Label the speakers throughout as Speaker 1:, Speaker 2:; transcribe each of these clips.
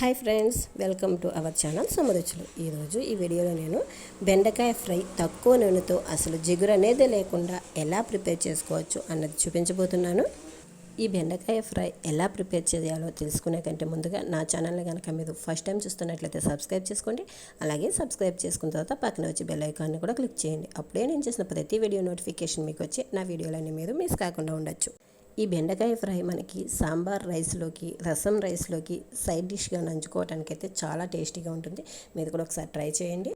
Speaker 1: Hi friends welcome to our channel Samaruchulu ఈరోజు ఈ వీడియోలో నేను బెండకాయ ఫ్రై తక్కువ నూనెతో అసలు జిగురు అనేది లేకుండా ఎలా ప్రిపేర్ చేసుకోవచ్చు అన్నది చూపించబోతున్నాను. ఈ బెండకాయ ఫ్రై ఎలా ప్రిపేర్ చేయాలో తెలుసుకునే కంటే ముందుగా నా ఛానల్ని కనుక మీరు ఫస్ట్ టైం చూస్తున్నట్లయితే సబ్స్క్రైబ్ చేసుకోండి. అలాగే సబ్స్క్రైబ్ చేసుకున్న తర్వాత పక్కన వచ్చి బెల్ ఐకాన్ని కూడా క్లిక్ చేయండి. అప్పుడే నేను చేసిన ప్రతి వీడియో నోటిఫికేషన్ మీకు వచ్చి నా వీడియోలన్నీ మీరు మిస్ కాకుండా ఉండొచ్చు. ఈ బెండకాయ ఫ్రై మనకి సాంబార్ రైస్లోకి రసం రైస్లోకి సైడ్ డిష్గా నంచుకోవడానికి అయితే చాలా టేస్టీగా ఉంటుంది. మీరు కూడా ఒకసారి ట్రై చేయండి.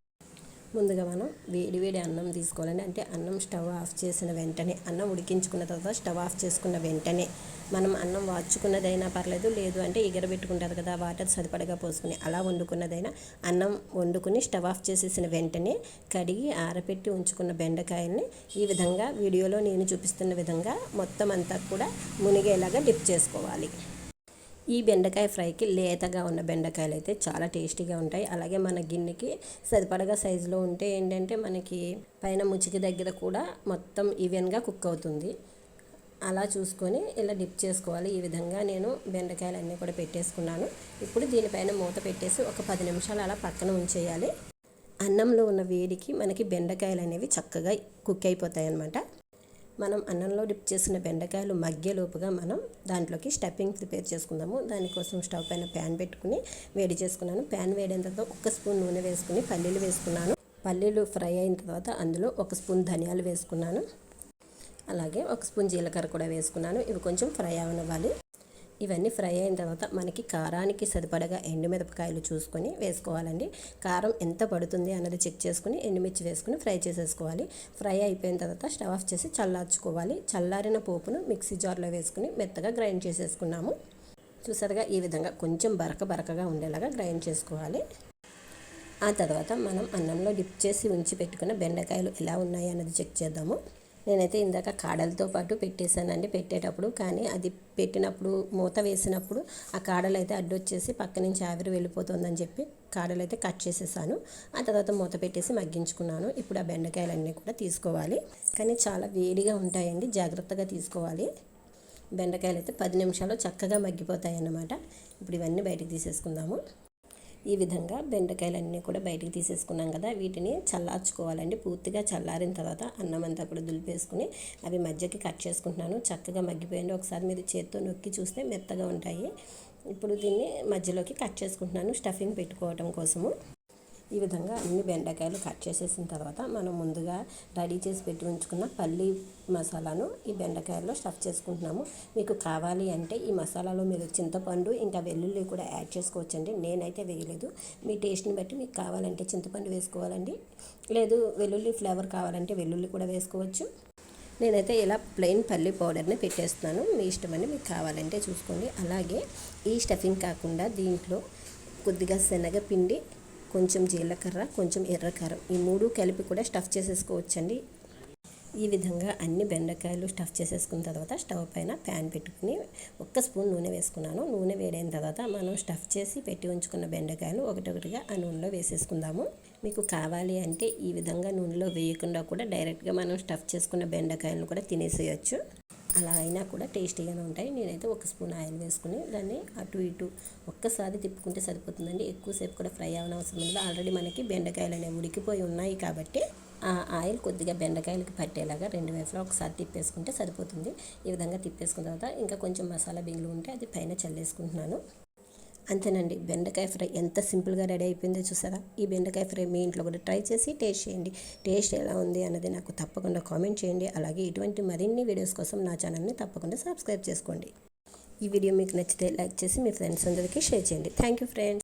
Speaker 1: ముందుగా మనం వేడి వేడి అన్నం తీసుకోవాలండి. అంటే అన్నం స్టవ్ ఆఫ్ చేసిన వెంటనే అన్నం ఉడికించుకున్న తర్వాత స్టవ్ ఆఫ్ చేసుకున్న వెంటనే మనం అన్నం వాచుకున్నదైనా పర్లేదు లేదు అంటే ఎగరబెట్టుకుంటారు కదా వాటర్ సరిపడగా పోసుకుని అలా వండుకున్నదైనా అన్నం వండుకుని స్టవ్ ఆఫ్ చేసేసిన వెంటనే కడిగి ఆరపెట్టి ఉంచుకున్న బెండకాయల్ని ఈ విధంగా వీడియోలో నేను చూపిస్తున్న విధంగా మొత్తం అంతా కూడా మునిగేలాగా డిప్ చేసుకోవాలి. ఈ బెండకాయ ఫ్రైకి లేతగా ఉన్న బెండకాయలు అయితే చాలా టేస్టీగా ఉంటాయి. అలాగే మన గిన్నెకి సరిపడగా సైజులో ఉంటే ఏంటంటే మనకి పైన ముచ్చికి దగ్గర కూడా మొత్తం ఈవెన్గా కుక్ అవుతుంది. అలా చూసుకొని ఇలా డిప్ చేసుకోవాలి. ఈ విధంగా నేను బెండకాయలు అన్నీ కూడా పెట్టేసుకున్నాను. ఇప్పుడు దీనిపైన మూత పెట్టేసి ఒక పది నిమిషాలు అలా పక్కన ఉంచేయాలి. అన్నంలో ఉన్న వేడికి మనకి బెండకాయలు అనేవి చక్కగా కుక్ అయిపోతాయి అన్నమాట మనం అన్నంలో డిప్ చేసిన బెండకాయలు మగ్గేలోపుగా మనం దాంట్లోకి స్టఫింగ్ ప్రిపేర్ చేసుకుందాము. దానికోసం స్టవ్ పైన ప్యాన్ పెట్టుకుని వేడి చేసుకున్నాను. ప్యాన్ వేడిన తర్వాత ఒక స్పూన్ నూనె వేసుకుని పల్లీలు వేసుకున్నాను. పల్లీలు ఫ్రై అయిన తర్వాత అందులో ఒక స్పూన్ ధనియాలు వేసుకున్నాను. అలాగే ఒక స్పూన్ జీలకర్ర కూడా వేసుకున్నాను. ఇవి కొంచెం ఫ్రై అవనివ్వాలి. ఇవన్నీ ఫ్రై అయిన తర్వాత మనకి కారానికి సరిపడగా ఎండుమిరపకాయలు చూసుకొని వేసుకోవాలండి. కారం ఎంత పడుతుంది అన్నది చెక్ చేసుకుని ఎండుమిర్చి వేసుకుని ఫ్రై చేసేసుకోవాలి. ఫ్రై అయిపోయిన తర్వాత స్టవ్ ఆఫ్ చేసి చల్లార్చుకోవాలి. చల్లారిన పోపును మిక్సీ జార్లో వేసుకుని మెత్తగా గ్రైండ్ చేసేసుకున్నాము. చూసారుగా ఈ విధంగా కొంచెం బరక బరకగా ఉండేలాగా గ్రైండ్ చేసుకోవాలి. ఆ తర్వాత మనం అన్నంలో డిప్ చేసి ఉంచి పెట్టుకున్న బెండకాయలు ఎలా ఉన్నాయి అన్నది చెక్ చేద్దాము. నేనైతే ఇందాక కాడలతో పాటు పెట్టేశానండి పెట్టేటప్పుడు. కానీ అది పెట్టినప్పుడు మూత వేసినప్పుడు ఆ కాడలు అయితే అడ్డొచ్చేసి పక్క నుంచి ఆవిరి వెళ్ళిపోతుందని చెప్పి కాడలు అయితే కట్ చేసేసాను. ఆ తర్వాత మూత పెట్టేసి మగ్గించుకున్నాను. ఇప్పుడు ఆ బెండకాయలన్నీ కూడా తీసుకోవాలి. కానీ చాలా వేడిగా ఉంటాయండి జాగ్రత్తగా తీసుకోవాలి. బెండకాయలు అయితే పది నిమిషాలు చక్కగా మగ్గిపోతాయి అన్నమాట ఇప్పుడు ఇవన్నీ బయటకు తీసేసుకుందాము. ఈ విధంగా బెండకాయలన్నీ కూడా బయటికి తీసేసుకున్నాం కదా వీటిని చల్లార్చుకోవాలండి. పూర్తిగా చల్లారిన తర్వాత అన్నం అంతా కూడా దులిపేసుకుని అవి మధ్యకి కట్ చేసుకుంటున్నాను. చక్కగా మగ్గిపోయింది ఒకసారి మీరు చేత్తో నొక్కి చూస్తే మెత్తగా ఉంటాయి. ఇప్పుడు దీన్ని మధ్యలోకి కట్ చేసుకుంటున్నాను స్టఫింగ్ పెట్టుకోవటం కోసము. ఈ విధంగా అన్ని బెండకాయలు కట్ చేసేసిన తర్వాత మనం ముందుగా రెడీ చేసి పెట్టి ఉంచుకున్న పల్లి మసాలాను ఈ బెండకాయల్లో స్టఫ్ చేసుకుంటున్నాము. మీకు కావాలి అంటే ఈ మసాలాలో మీరు చింతపండు ఇంకా వెల్లుల్లి కూడా యాడ్ చేసుకోవచ్చండి. నేనైతే వేయలేదు. మీ టేస్ట్ని బట్టి మీకు కావాలంటే చింతపండు వేసుకోవాలండి. లేదు వెల్లుల్లి ఫ్లేవర్ కావాలంటే వెల్లుల్లి కూడా వేసుకోవచ్చు. నేనైతే ఇలా ప్లెయిన్ పల్లి పౌడర్ని పెట్టేస్తున్నాను. మీ ఇష్టమని మీకు కావాలంటే చూసుకోండి. అలాగే ఈ స్టఫింగ్ కాకుండా దీంట్లో కొద్దిగా శనగపిండి కొంచెం జీలకర్ర కొంచెం ఎర్రకారం ఈ మూడు కలిపి కూడా స్టఫ్ చేసేసుకోవచ్చండి. ఈ విధంగా అన్ని బెండకాయలు స్టఫ్ చేసేసుకున్న తర్వాత స్టవ్ పైన ప్యాన్ పెట్టుకుని ఒక్క స్పూన్ నూనె వేసుకున్నాను. నూనె వేడైన తర్వాత మనం స్టఫ్ చేసి పెట్టి ఉంచుకున్న బెండకాయలు ఒకటొకటిగా ఆ నూనెలో వేసేసుకుందాము. మీకు కావాలి అంటే ఈ విధంగా నూనెలో వేయకుండా కూడా డైరెక్ట్గా మనం స్టఫ్ చేసుకున్న బెండకాయలను కూడా తినేసేయచ్చు. అలా అయినా కూడా టేస్టీగానే ఉంటాయి. నేనైతే ఒక స్పూన్ ఆయిల్ వేసుకుని దాన్ని అటు ఇటు ఒక్కసారి తిప్పుకుంటే సరిపోతుందండి. ఎక్కువసేపు కూడా ఫ్రై అవ్వనవసరం అవసరం లేదు ఆల్రెడీ మనకి బెండకాయలు అనేవి ఉడికిపోయి ఉన్నాయి కాబట్టి ఆ ఆయిల్ కొద్దిగా బెండకాయలకి పట్టేలాగా రెండు వైపులా ఒకసారి తిప్పేసుకుంటే సరిపోతుంది. ఈ విధంగా తిప్పేసుకున్న తర్వాత ఇంకా కొంచెం మసాలా బింగులు ఉంటే అది పైన చల్లేసుకుంటున్నాను. అంతేనండి. బెండకాయ ఫ్రై ఎంత సింపుల్గా రెడీ అయిపోయిందో చూసారా? ఈ బెండకాయ ఫ్రై మీ ఇంట్లో కూడా ట్రై చేసి టేస్ట్ చేయండి. టేస్ట్ ఎలా ఉంది అన్నది నాకు తప్పకుండా కామెంట్ చేయండి. అలాగే ఇటువంటి మరిన్ని వీడియోస్ కోసం నా ఛానల్ని తప్పకుండా సబ్స్క్రైబ్ చేసుకోండి. ఈ వీడియో మీకు నచ్చితే లైక్ చేసి మీ ఫ్రెండ్స్ అందరికీ షేర్ చేయండి. Thank you friends.